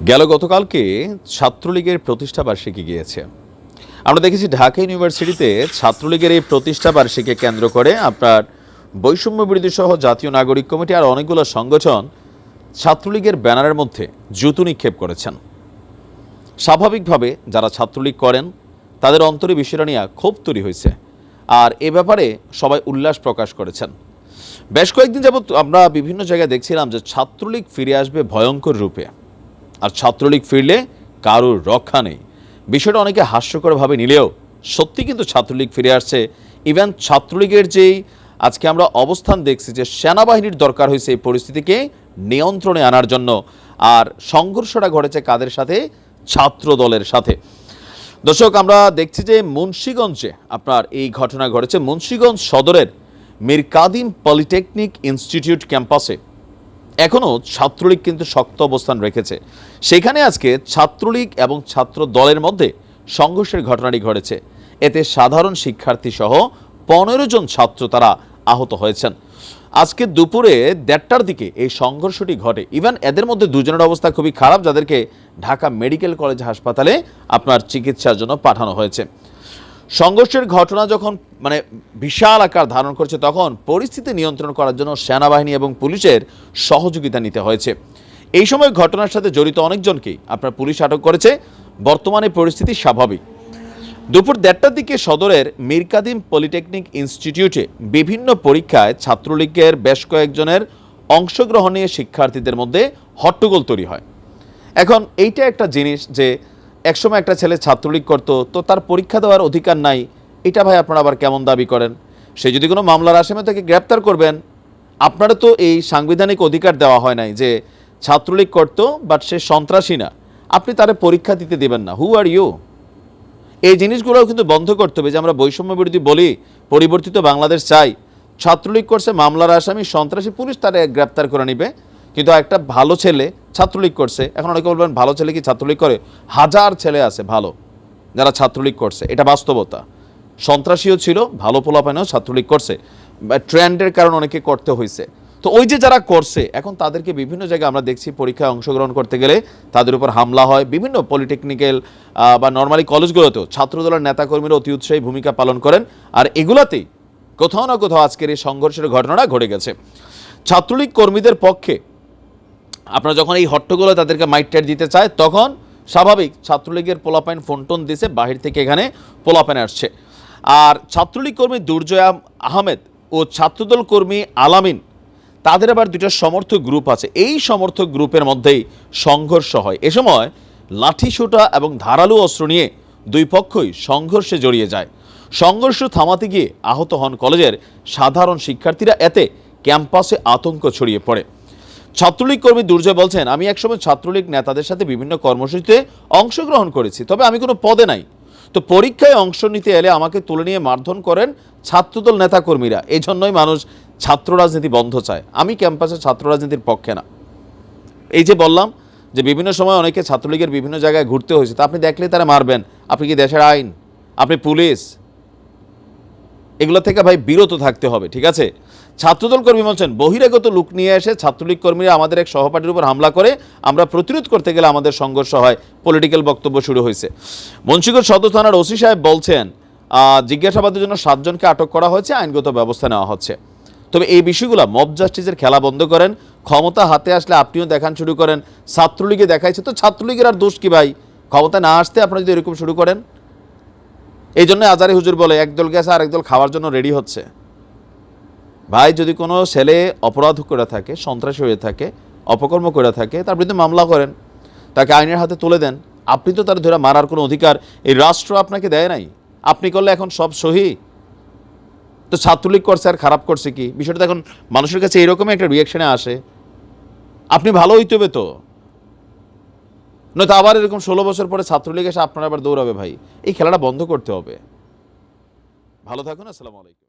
গেল গতকালকে ছাত্রলীগের প্রতিষ্ঠা বার্ষিকী গিয়েছে। আমরা দেখেছি ঢাকা ইউনিভার্সিটিতে ছাত্রলীগের এই প্রতিষ্ঠা বার্ষিকী কেন্দ্র করে আপনার বৈষম্য বিরোধী সহ জাতীয় নাগরিক কমিটি আর অনেকগুলো সংগঠন ছাত্রলীগের ব্যানারের মধ্যে জুতো নিক্ষেপ করেছেন। স্বাভাবিকভাবে যারা ছাত্রলীগ করেন, তাদের অন্তরে বিষয়টা নিয়ে ক্ষোভ তৈরি হয়েছে আর এ ব্যাপারে সবাই উল্লাস প্রকাশ করেছেন। বেশ কয়েকদিন যাবৎ আমরা বিভিন্ন জায়গায় দেখছিলাম যে ছাত্রলীগ ফিরে আসবে ভয়ঙ্কর রূপে। আর ছাত্রলীগ ফিরলে কারোর রক্ষা নেই। বিষয়টা অনেকে হাস্যকরভাবে নিলেও সত্যি কিন্তু ছাত্রলীগ ফিরে আসছে। ইভেন ছাত্রলীগের যেই আজকে আমরা অবস্থান দেখছি যে সেনাবাহিনীর দরকার হয়েছে এই পরিস্থিতিকে নিয়ন্ত্রণে আনার জন্য। আর সংঘর্ষটা ঘটেছে কাদের সাথে? ছাত্র দলের সাথে। দর্শক, আমরা দেখছি যে মুন্সীগঞ্জে আপনার এই ঘটনা ঘটেছে। মুন্সীগঞ্জ সদরের মীর কাদিম পলিটেকনিক ইনস্টিটিউট ক্যাম্পাসে এখনও ছাত্রলীগ কিন্তু শক্ত অবস্থান রেখেছে। সেখানে আজকে ছাত্রলীগ এবং ছাত্র দলের মধ্যে সংঘর্ষের ঘটনাটি ঘটেছে। এতে সাধারণ শিক্ষার্থী সহ পনেরো জন ছাত্র তারা আহত হয়েছেন। আজকে দুপুরে দেড়টার দিকে এই সংঘর্ষটি ঘটে। ইভেন এদের মধ্যে দুজনের অবস্থা খুবই খারাপ, যাদেরকে ঢাকা মেডিকেল কলেজ হাসপাতালে আপনার চিকিৎসার জন্য পাঠানো হয়েছে। সংঘর্ষের ঘটনা যখন মানে বিশাল আকার ধারণ করছে, তখন পরিস্থিতি নিয়ন্ত্রণ করার জন্য সেনাবাহিনী এবং পুলিশের সহযোগিতা নিতে হয়েছে। এই সময় ঘটনার সাথে জড়িত অনেকজনকেই আপনার পুলিশ আটক করেছে। বর্তমানে পরিস্থিতি স্বাভাবিক। দুপুর দেড়টার দিকে সদরের মিরকাদিম পলিটেকনিক ইনস্টিটিউটে বিভিন্ন পরীক্ষায় ছাত্রলীগের বেশ কয়েকজনের অংশগ্রহণ শিক্ষার্থীদের মধ্যে হট্টগোল তৈরি হয়। এখন এইটা একটা জিনিস যে একসময় একটা ছেলে ছাত্রলীগ করতো, তো তার পরীক্ষা দেওয়ার অধিকার নাই। এটা ভাই আপনারা আবার কেমন দাবি করেন? সে যদি কোনো মামলার আসামে তাকে গ্রেপ্তার করবেন আপনারা তো এই সাংবিধানিক অধিকার দেওয়া হয় নাই যে ছাত্রলীগ করত বাট সে সন্ত্রাসী না। আপনি তারে পরীক্ষা দিতে দেবেন না। হু আর ইউ এই জিনিসগুলোও কিন্তু বন্ধ করতে হবে। যে আমরা বৈষম্য বিরোধী বলি, পরিবর্তিত বাংলাদেশ চাই, ছাত্রলীগ করছে মামলার আসামি সন্ত্রাসী, পুলিশ তারা গ্রেপ্তার করে নিবে। কিন্তু একটা ভালো ছেলে ছাত্রলীগ করছে। এখন অনেকে বলবেন, ভালো ছেলে কি ছাত্রলীগ করে? হাজার ছেলে আছে ভালো, যারা ছাত্রলীগ করছে। এটা বাস্তবতা। সন্ত্রাসীও ছিল, ভালো পোলাপানেও ছাত্রলীগ করছে। ট্রেন্ডের কারণে অনেকে করতে হয়েছে তো ওই যে যারা করছে, এখন তাদেরকে বিভিন্ন জায়গায় আমরা দেখছি পরীক্ষায় অংশগ্রহণ করতে গেলে তাদের উপর হামলা হয়। বিভিন্ন পলিটেকনিক্যাল বা নর্মালি কলেজগুলোতেও ছাত্রদলের নেতাকর্মীরা অতি উৎসাহী ভূমিকা পালন করেন। আর এগুলাতেই কোথাও না কোথাও আজকের এই সংঘর্ষের ঘটনাটা ঘটে গেছে। ছাত্রলীগ কর্মীদের পক্ষে আপনারা যখন এই হট্টগোলে তাদেরকে মাইট টাইট দিতে চায়, তখন স্বাভাবিক ছাত্রলীগের পোলাপাইন ফোনটোন দিছে, বাহির থেকে এখানে পোলাপাইন আসছে। আর ছাত্রলীগ কর্মী দুর্জয়া আহমেদ ও ছাত্রদল কর্মী আলামিন, তাদের আবার দুটো সমর্থক গ্রুপ আছে। এই সমর্থক গ্রুপের মধ্যেই সংঘর্ষ হয়। এ সময় লাঠিসোঁটা এবং ধারালো অস্ত্র নিয়ে দুই পক্ষই সংঘর্ষে জড়িয়ে যায়। সংঘর্ষ থামাতে গিয়ে আহত হন কলেজের সাধারণ শিক্ষার্থীরা। এতে ক্যাম্পাসে আতঙ্ক ছড়িয়ে পড়ে। ছাত্রলীগ কর্মী দুর্জয় বলছেন, আমি একসময় ছাত্রলীগ নেতাদের সাথে বিভিন্ন কর্মসূচিতে অংশগ্রহণ করেছি, তবে আমি কোনো পদে নাই। তো পরীক্ষায় অংশ নিতে এলে আমাকে তুলে নিয়ে মারধর করেন ছাত্রদল নেতাকর্মীরা। এই জন্যই মানুষ ছাত্র রাজনীতি বন্ধ চায়। আমি ক্যাম্পাসে ছাত্র রাজনীতির পক্ষে না। এই যে বললাম যে বিভিন্ন সময় অনেকে ছাত্রলীগের বিভিন্ন জায়গায় ঘুরতে হয়েছে, তা আপনি দেখলে তারা মারবেন। আপনি কি দেশের আইন? আপনি পুলিশ? এগুলো থেকে ভাই বিরত থাকতে হবে, ঠিক আছে? ছাত্রদল কর্মী বলছেন, বহিরাগত লুক নিয়ে এসে ছাত্রলীগ কর্মীরা আমাদের এক সহপাঠীর উপর হামলা করে, আমরা প্রতিরোধ করতে গেলে আমাদের সংঘর্ষ হয় পলিটিক্যাল বক্তব্য শুরু হয়েছে। মুন্সিগঞ্জ সদর থানার ওসি সাহেব বলছেন জিজ্ঞাসাবাদের জন্য সাতজনকে আটক করা হয়েছে, আইনগত ব্যবস্থা নেওয়া হচ্ছে। তবে এই বিষয়গুলো মব জাস্টিসের খেলা বন্ধ করেন, ক্ষমতা হাতে আসলে আপনিও দেখান শুরু করেন, ছাত্রলীগে দেখাইছে, তো ছাত্রলীগের আর দোষ কি ভাই? ক্ষমতা না আসতে আপনারা যদি এরকম শুরু করেন। এই জন্য আজারি হুজুর বলে একদল গেছে আর একদল খাওয়ার জন্য রেডি হচ্ছে। ভাই, যদি কোনো ছেলে অপরাধ করে থাকে, সন্ত্রাসী হয়ে থাকে, অপকর্ম করে থাকে, তার বিরুদ্ধে মামলা করেন, তাকে আইনের হাতে তুলে দেন, আপনি তো তার ধরে মারার কোনো অধিকার, এই রাষ্ট্র আপনাকে দেয় নাই। আপনি করলে এখন সব সহি। তো ছাত্রলীগ করছে আর খারাপ করছে কি? বিষয়টা এখন মানুষের কাছে এরকমই একটা রিয়াকশনে আসে। আপনি ভালো হইতে হবে তো। নয়তো আবার এরকম ষোলো বছর পরে ছাত্রলীগ এসে আপনারা আবার দৌড়াবে ভাই। এই খেলাটা বন্ধ করতে হবে। ভালো থাকুন, আসসালামু আলাইকুম।